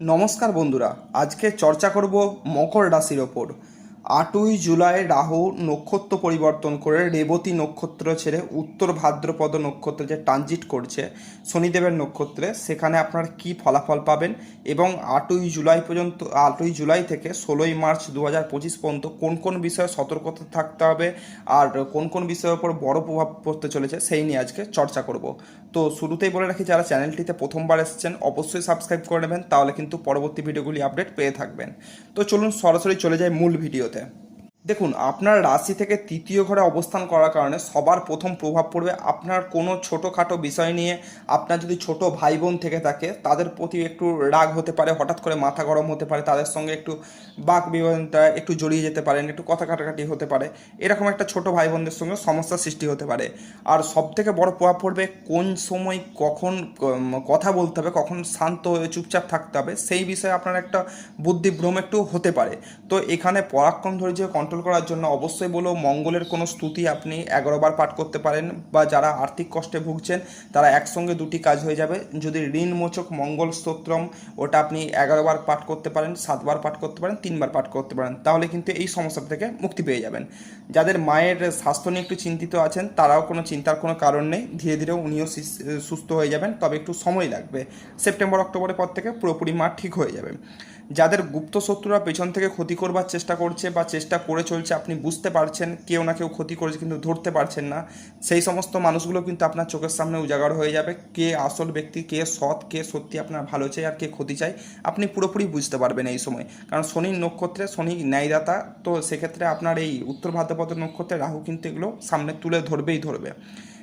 নমস্কার বন্ধুরা আজকে চর্চা করব মকর রাশির ওপর। আটই জুলাই রাহু নক্ষত্র পরিবর্তন করে রেবতী নক্ষত্র ছেড়ে উত্তর ভাদ্রপদ নক্ষত্রে যে ট্রানজিট করছে শনিদেবের নক্ষত্রে, সেখানে আপনার কি ফলাফল পাবেন? এবং আটই জুলাই পর্যন্ত, আটই জুলাই থেকে ষোলোই মার্চ দু হাজার পঁচিশ পর্যন্ত কোন কোন বিষয়ে সতর্কতা থাকতে হবে? আর কোন কোন বিষয়ের উপর বড় প্রভাব পড়তে চলেছে, সেই নিয়ে আজকে চর্চা করব। তো শুরুতেই বলে রাখি, যারা চ্যানেলটিতে প্রথমবার এসেছেন, অবশ্যই সাবস্ক্রাইব করে নেবেন, তাহলে কিন্তু পরবর্তী ভিডিওগুলি আপডেট পেয়ে থাকবেন। তো চলুন সরাসরি চলে যাই মূল працювати. দেখুন, আপনার রাশি থেকে তৃতীয় ঘরে অবস্থান করার কারণে সবার প্রথম প্রভাব পড়বে আপনার কোনো ছোটোখাটো বিষয় নিয়ে। আপনার যদি ছোট ভাই বোন থেকে থাকে, তাদের প্রতি একটু রাগ হতে পারে, হঠাৎ করে মাথা গরম হতে পারে, তাদের সঙ্গে একটু বাক বিবাদটা একটু জড়িয়ে যেতে পারেন একটু কথা কাটাকাটি হতে পারে, এরকম একটা ছোট ভাই বোনদের সঙ্গে সমস্যার সৃষ্টি হতে পারে। আর সব থেকে বড় প্রভাব পড়বে কোন সময় কখন কথা বলতে হবে, কখন শান্ত হয়ে চুপচাপ থাকতে হবে, সেই বিষয়ে আপনার একটা বুদ্ধিভ্রম একটু হতে পারে। তো এখানে পরাক্রম ধৈর্য কন্ট্রোল করার জন্য অবশ্যই বলো মঙ্গলের কোনো স্তুতি আপনি এগারো বার পাঠ করতে পারেন বা যারা আর্থিক কষ্টে ভুগছেন, তারা একসঙ্গে দুটি কাজ হয়ে যাবে। যদি ঋণ মোচক, মঙ্গল স্তোত্রম, ওটা আপনি এগারো বার পাঠ করতে পারেন সাতবার পাঠ করতে পারেন তিনবার পাঠ করতে পারেন, তাহলে কিন্তু এই সমস্যা থেকে মুক্তি পেয়ে যাবেন। যাদের মায়ের স্বাস্থ্য নিয়ে একটু চিন্তিত আছেন, তারাও কোনো চিন্তার কোনো কারণ নেই। ধীরে ধীরে উনিও সুস্থ হয়ে যাবেন, তবে একটু সময় লাগবে। সেপ্টেম্বর, অক্টোবরের পর থেকে পুরোপুরি মা ঠিক হয়ে যাবে। যাদের গুপ্ত শত্রুরা পেছন থেকে ক্ষতি করবার চেষ্টা করছে বা চেষ্টা করে চলছে, আপনি বুঝতে পারছেন, কেউ না কেউ ক্ষতি করেছে কিন্তু ধরতে পারছেন না। সেই সমস্ত মানুষগুলো কিন্তু আপনার চোখের সামনে উজাগার হয়ে যাবে। কে আসল ব্যক্তি, কে সৎ, কে সত্যি আপনার ভালো চাই আর কে ক্ষতি চাই, আপনি পুরোপুরি বুঝতে পারবেন এই সময়। কারণ শনির নক্ষত্রে, শনি ন্যায়দাতা, তো সেক্ষেত্রে আপনার এই উত্তর ভাদ্রপদ নক্ষত্রে রাহু কিন্তু এগুলো সামনে তুলে ধরবেই ধরবে।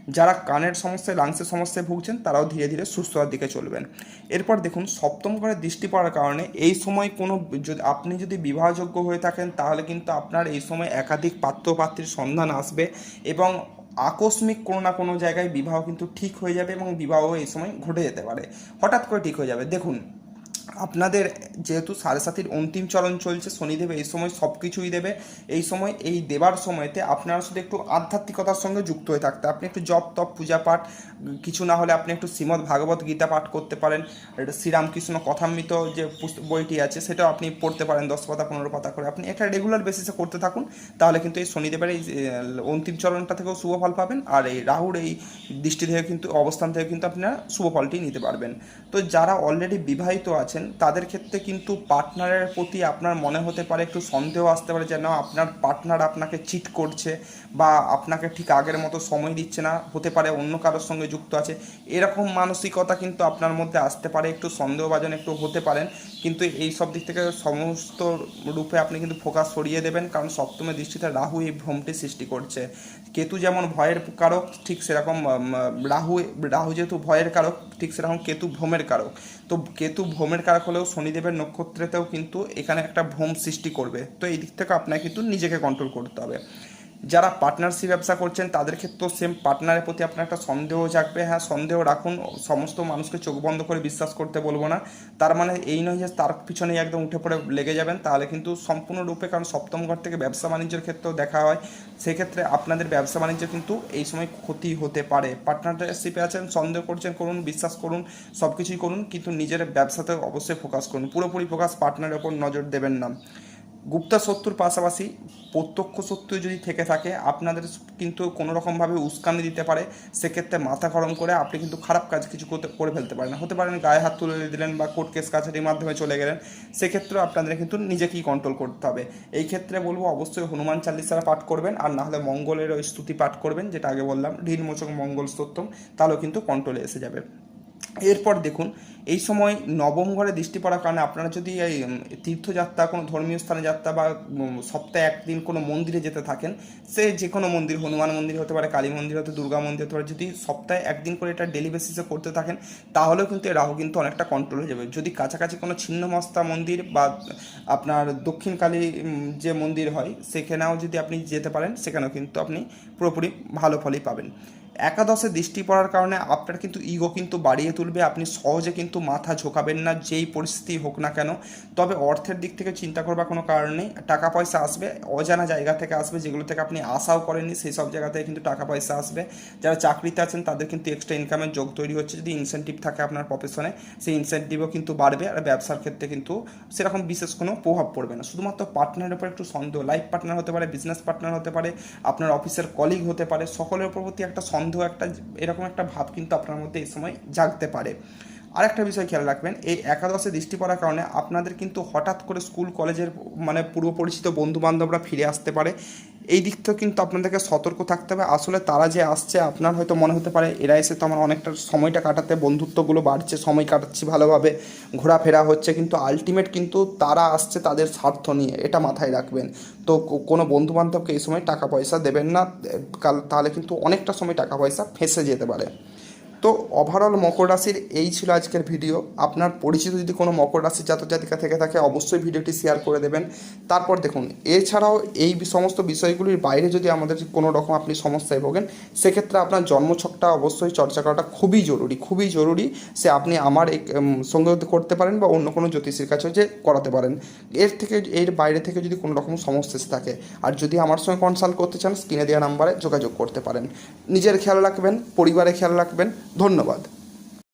যারা কানের সমস্যায় লাংসের সমস্যায় ভুগছেন, তারাও ধীরে ধীরে সুস্থতার দিকে চলবেন। এরপর দেখুন, সপ্তম ঘরে দৃষ্টি পড়ার কারণে এই সময় কোনো যদি আপনি যদি বিবাহযোগ্য হয়ে থাকেন, তাহলে কিন্তু আপনার এই সময় একাধিক পাত্র পাত্রীর সন্ধান আসবে এবং আকস্মিক কোনো না কোনো জায়গায় বিবাহ কিন্তু ঠিক হয়ে যাবে এবং বিবাহ এই সময় ঘটে যেতে পারে। হঠাৎ করে ঠিক হয়ে যাবে। দেখুন আপনাদের যেহেতু সাড়ে সাতির অন্তিম চরণ চলছে, শনিদেব এই সময় সব কিছুই দেবে। এই সময়, এই দেবার সময়তে আপনারা শুধু একটু আধ্যাত্মিকতার সঙ্গে যুক্ত হয়ে থাকতে। আপনি একটু জপ, তপ, পূজা পাঠ, কিছু না হলে আপনি একটু শ্রীমদ্ ভাগবত গীতা পাঠ করতে পারেন। শ্রীরামকৃষ্ণ কথামৃত যে বইটি আছে, সেটাও আপনি পড়তে পারেন দশ পাতা, পনেরো পাতা করে। আপনি এটা রেগুলার বেসিসে করতে থাকুন, তাহলে কিন্তু এই শনিদেবের এই অন্তিম চরণটা থেকেও শুভ ফল পাবেন। আর এই রাহুর এই দৃষ্টি থেকে কিন্তু, অবস্থান থেকে কিন্তু আপনারা শুভ ফলটি নিতে পারবেন। তো যারা অলরেডি বিবাহিত আছেন তাদের ক্ষেত্রে কিন্তু পার্টনারের প্রতি আপনার মনে হতে পারে একটু সন্দেহ আসতে পারে যেন আপনার পার্টনার আপনাকে চিট করছে বা আপনাকে ঠিক আগের মতো সময় দিচ্ছে না, হতে পারে অন্য কারোর সঙ্গে যুক্ত আছে। এরকম মানসিকতা কিন্তু আপনার মধ্যে আসতে পারে, একটু সন্দেহভাজন একটু হতে পারেন। কিন্তু এই সব দিক থেকে সমস্ত রূপে আপনি কিন্তু ফোকাস সরিয়ে দেবেন, কারণ সপ্তমে দৃষ্টিতে রাহু এই ভ্রমটি সৃষ্টি করছে। কেতু যেমন ভয়ের কারক, ঠিক সেরকম রাহু রাহু যেহেতু ভয়ের কারক, ঠিক সেরকম কেতু ভ্রমের কারক। তো কেতু ভ্রমের কারক হলেও শনিদেবের নক্ষত্রেতেও কিন্তু এখানে একটা ভ্রম সৃষ্টি করবে। তো এই দিক থেকে আপনাকে কিন্তু নিজেকে কন্ট্রোল করতে হবে। যারা পার্টনারশিপ ব্যবসা করছেন, তাদের ক্ষেত্রেও সেম পার্টনারের প্রতি আপনার একটা সন্দেহ জাগবে। হ্যাঁ সন্দেহ রাখুন, সমস্ত মানুষকে চোখ বন্ধ করে বিশ্বাস করতে বলব না। তার মানে এই নয় যে তার পিছনে একদম উঠে পড়ে লেগে যাবেন, তাহলে কিন্তু সম্পূর্ণরূপে কারণ সপ্তম ঘর থেকে ব্যবসা বাণিজ্যের ক্ষেত্রেও দেখা হয়। সেক্ষেত্রে আপনাদের ব্যবসা বাণিজ্য কিন্তু এই সময় ক্ষতি হতে পারে। পার্টনারশিপে আছেন, সন্দেহ করছেন, করুন, বিশ্বাস করুন সব কিছুই করুন, কিন্তু নিজের ব্যবসাতে অবশ্যই ফোকাস করুন। পুরোপুরি ফোকাস পার্টনারের ওপর নজর দেবেন না। গুপ্তা শত্রুর পাশাপাশি প্রত্যক্ষ শত্রু যদি থেকে থাকে, আপনাদের কিন্তু কোনো রকমভাবে উস্কানি দিতে পারে। সেক্ষেত্রে মাথা গরম করে আপনি কিন্তু খারাপ কাজ কিছু করতে করে ফেলতে পারেন। হতে পারেন গায়ে হাত তুলে দিলেন বা কোর্ট কেস কাছারির মাধ্যমে চলে গেলেন, সেক্ষেত্রেও আপনাদের কিন্তু নিজেকেই কন্ট্রোল করতে হবে। এই ক্ষেত্রে বলব, অবশ্যই হনুমান চালিসারা পাঠ করবেন, আর না হলে মঙ্গলের ওই স্তুতি পাঠ করবেন, যেটা আগে বললাম ঋণ মোচক মঙ্গল স্তোত্রম, তাহলেও কিন্তু কন্ট্রোলে এসে যাবে। এরপর দেখুন, এই সময় নবম ঘরে দৃষ্টি পড়ার কারণে আপনারা যদি এই তীর্থযাত্রা, কোনো ধর্মীয় স্থানে যাত্রা বা সপ্তাহে একদিন কোনো মন্দিরে যেতে থাকেন, সে যে কোনো মন্দির, হনুমান মন্দির হতে পারে, কালী মন্দির হতে, দুর্গা মন্দির হতে পারে, যদি সপ্তাহে একদিন করে এটা ডেলি বেসিসে করতে থাকেন, তাহলেও কিন্তু এই রাহু কিন্তু অনেকটা কন্ট্রোল হয়ে যাবে। যদি কাছাকাছি কোনো ছিন্নমস্তা মন্দির বা, আপনার দক্ষিণ কালী যে মন্দির হয়, সেখানেও যদি আপনি যেতে পারেন, সেখানেও কিন্তু আপনি পুরোপুরি ভালো ফলই পাবেন। একাদশে দৃষ্টি পড়ার কারণে আপনার কিন্তু ইগো কিন্তু বাড়িয়ে তুলবে, আপনি সহজে কিন্তু মাথা ঝোঁকাবেন না, যেই পরিস্থিতি হোক না কেন। তবে অর্থের দিক থেকে চিন্তা করবার কোনো কারণ নেই, টাকা পয়সা আসবে, অজানা জায়গা থেকে আসবে যেগুলো থেকে আপনি আশাও করেননি, সেই সব জায়গা থেকে কিন্তু টাকা পয়সা আসবে। যারা চাকরিতে আছেন তাদের কিন্তু এক্সট্রা ইনকামের যোগ তৈরি হচ্ছে, যদি ইনসেন্টিভ থাকে আপনার প্রফেশনে সেই ইনসেন্টিভও কিন্তু বাড়বে আর ব্যবসার ক্ষেত্রে কিন্তু সেরকম বিশেষ কোনো প্রভাব পড়বে না। শুধুমাত্র পার্টনারের উপর একটু সন্দেহ লাইফ পার্টনার হতে পারে বিজনেস পার্টনার হতে পারে, আপনার অফিসের কলিগ হতে পারে, সকলের প্রতি একটা সন্দেহ একটা এরকম একটা ভাব কিন্তু আপনার মধ্যে এই সময় জাগতে পারে। আর একটা বিষয় খেয়াল রাখবেন, এই একাদশে দৃষ্টি পড়ার কারণে আপনাদের কিন্তু হঠাৎ করে স্কুল, কলেজের মানে পূর্ব পরিচিত বন্ধু বান্ধবরা ফিরে আসতে পারে এই দিক থেকেও কিন্তু আপনাদেরকে সতর্ক থাকতে হবে। আসলে তারা যে আসছে, আপনার হয়তো মনে হতে পারে এরা এসে তো আমার অনেকটা সময়টা কাটাতে, বন্ধুত্বগুলো বাড়ছে, সময় কাটাচ্ছি ভালোভাবে, ঘোরাফেরা হচ্ছে, কিন্তু আলটিমেট কিন্তু তারা আসছে তাদের স্বার্থ নিয়ে, এটা মাথায় রাখবেন। তো কোনো বন্ধু বান্ধবকে এই সময় টাকা পয়সা দেবেন না তাহলে কিন্তু অনেকটা সময় টাকা পয়সা ফেঁসে যেতে পারে। তো ওভারঅল মকর রাশির এই ছিল আজকের ভিডিও আপনার পরিচিত যদি কোনো মকর রাশির জাতক জাতিকা থেকে থাকে, অবশ্যই ভিডিওটি শেয়ার করে দেবেন। তারপর দেখুন, এছাড়াও এই সমস্ত বিষয়গুলির বাইরে যদি আমাদের কোনো রকম আপনি সমস্যায় ভোগেন, সেক্ষেত্রে আপনার জন্মছকটা অবশ্যই চর্চা করাটা খুবই জরুরি খুবই জরুরি সে আপনি আমার সঙ্গে করতে পারেন বা অন্য কোনো জ্যোতিষীর কাছেও যে করাতে পারেন। এর থেকে, এর বাইরে থেকে যদি কোনো রকম সমস্যা থাকে, আর যদি আমার সঙ্গে কনসাল্ট করতে চান স্ক্রিনে দেওয়া নাম্বারে যোগাযোগ করতে পারেন। নিজের খেয়াল রাখবেন, পরিবারের খেয়াল রাখবেন ধন্যবাদ।